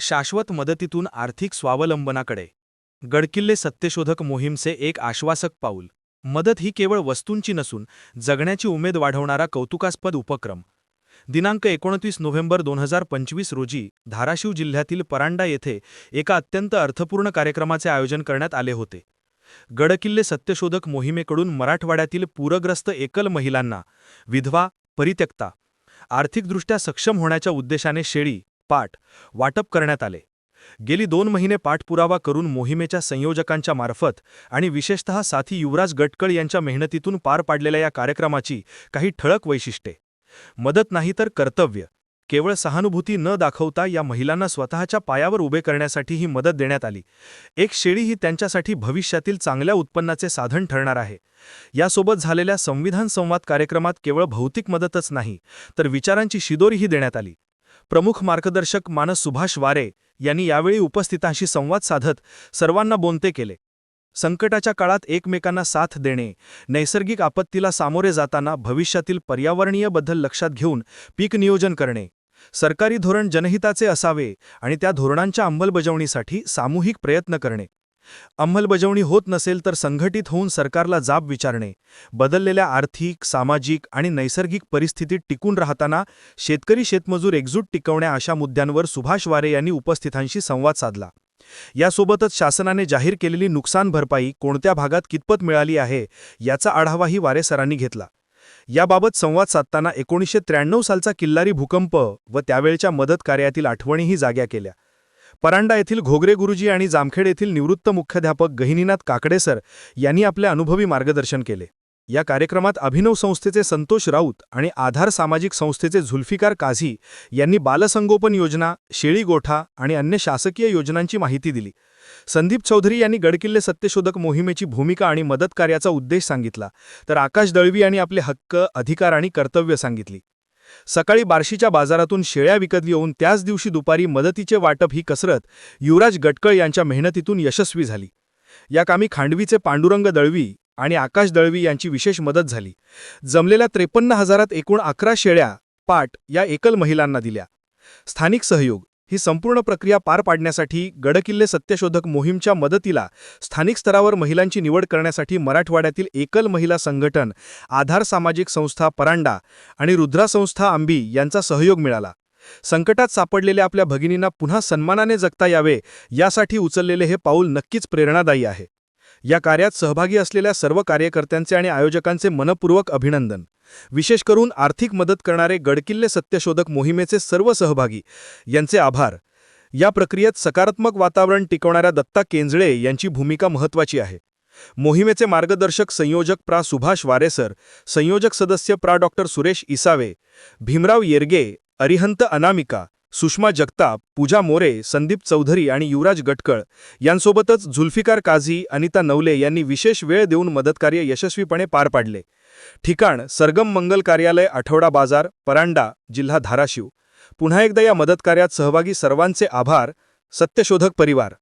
शाश्वत मदतीतून आर्थिक स्वावलंबनाकडे. गडकिल्ले सत्यशोधक मोहीमचे एक आश्वासक पाऊल. मदत ही केवळ वस्तूंची नसून जगण्याची उमेद वाढवणारा कौतुकास्पद उपक्रम. दिनांक एकोणतीस नोव्हेंबर दोन हजार पंचवीस रोजी धाराशिव जिल्ह्यातील परांडा येथे एका अत्यंत अर्थपूर्ण कार्यक्रमाचे आयोजन करण्यात आले होते. गडकिल्ले सत्यशोधक मोहिमेकडून मराठवाड्यातील पूरग्रस्त एकल महिलांना विधवा परित्यक्ता आर्थिकदृष्ट्या सक्षम होण्याच्या उद्देशाने शेळी पाठ वाटप करण्यात आले. गेली दोन महिने पाठपुरावा करून मोहिमेच्या संयोजकांच्या मार्फत आणि विशेषतः साथी युवराज गटकळ यांच्या मेहनतीतून पार पाडलेल्या या कार्यक्रमाची काही ठळक वैशिष्ट्ये. मदत नाही तर कर्तव्य. केवळ सहानुभूती न दाखवता या महिलांना स्वतःच्या पायावर उभे करण्यासाठी ही मदत देण्यात आली. एक शेळी ही त्यांच्यासाठी भविष्यातील चांगल्या उत्पन्नाचे साधन ठरणार आहे. यासोबत झालेल्या संविधान संवाद कार्यक्रमात केवळ भौतिक मदतच नाही तर विचारांची शिदोरीही देण्यात आली. प्रमुख मार्गदर्शक मानस सुभाष वारे यांनी यावेळी उपस्थितांशी संवाद साधत सर्वांना बोलते केले. संकटाच्या काळात एकमेकांना साथ देणे नैसर्गिक आपत्तीला सामोरे जाताना भविष्यातील पर्यावरणीयबद्दल लक्षात घेऊन पीक नियोजन करणे सरकारी धोरण जनहिताचे असावे आणि त्या धोरणांच्या अंमलबजावणीसाठी सामूहिक प्रयत्न करणे. अंमलबजावणी होत नसेल तर संघटित होऊन सरकारला जाब विचारणे. बदललेल्या आर्थिक सामाजिक आणि नैसर्गिक परिस्थितीत टिकून राहताना शेतकरी शेतमजूर एकजूट टिकवण्या अशा मुद्द्यांवर सुभाष वारे यांनी उपस्थितांशी संवाद साधला. यासोबतच शासनाने जाहीर केलेली नुकसान भरपाई कोणत्या भागात कितपत मिळाली आहे याचा आढावाही वारे सरांनी घेतला. याबाबत संवाद साधताना एकोणीसशे त्र्याण्णव सालचा किल्लारी भूकंप व त्यावेळच्या मदत कार्यातील आठवणीही जाग्या केल्या. परांडा येथील घोगरे गुरुजी आणि जामखेड येथील निवृत्त मुख्याध्यापक गहिनीनाथ काकडेसर यांनी आपले अनुभवी मार्गदर्शन केले. या कार्यक्रमात अभिनव संस्थेचे संतोष राऊत आणि आधार सामाजिक संस्थेचे झुल्फिकार काझी यांनी बालसंगोपन योजना शेळी गोठा आणि अन्य शासकीय योजनांची माहिती दिली. संदीप चौधरी यांनी गडकिल्ले सत्यशोधक मोहिमेची भूमिका आणि मदत कार्याचा उद्देश सांगितला तर आकाश दळवी यांनी आपले हक्क अधिकार आणि कर्तव्य सांगितली. सकाळी बार्शीच्या बाजारातून शेळ्या विकत घेऊन त्याच दिवशी दुपारी मदतीचे वाटप ही कसरत युवराज गटकळ यांच्या मेहनतीतून यशस्वी झाली. या कामी खांडवीचे पांडुरंग दळवी आणि आकाश दळवी यांची विशेष मदत झाली. जमलेल्या त्रेपन्न हजारात एकूण अकरा शेळ्या पाट या एकल महिलांना दिल्या. स्थानिक सहयोग ही संपूर्ण प्रक्रिया पार पाडण्यासाठी गडकिल्ले सत्यशोधक मोहीमच्या मदतीला स्थानिक स्तरावर महिलांची निवड करण्यासाठी मराठवाड्यातील एकल महिला संघटन आधार सामाजिक संस्था परांडा आणि रुद्रा संस्था आंबी यांचा सहयोग मिळाला. संकटात सापडलेल्या आपल्या भगिनींना पुन्हा सन्मानाने जगता यावे यासाठी उचललेले हे पाऊल नक्कीच प्रेरणादायी आहे. या कार्यात सहभागी असलेल्या सर्व कार्यकर्त्यांचे आणि आयोजकांचे मनपूर्वक अभिनंदन. विशेष करून आर्थिक मदत करणारे गडकिल्ले सत्यशोधक मोहिमेचे सर्व सहभागी यांचे आभार. या प्रक्रियेत सकारात्मक वातावरण टिकवणाऱ्या दत्ता केंजळे यांची भूमिका महत्त्वाची आहे. मोहिमेचे मार्गदर्शक संयोजक प्रा. सुभाष वारेसर संयोजक सदस्य प्रा. डॉक्टर सुरेश इसावे भीमराव येरगे अरिहंत अनामिका सुषमा जगताप पूजा मोरे संदीप चौधरी आणि युवराज गटकळ यांसोबतच झुल्फिकार काझी अनिता नवले यांनी विशेष वेळ देऊन मदतकार्य यशस्वीपणे पार पाडले. ठिकाण सरगम मंगल कार्यालय आठवडा बाजार परांडा जिल्हा धाराशिव. पुन्हा एकदा या मदतकार्यात सहभागी सर्वांचे आभार सत्यशोधक परिवार.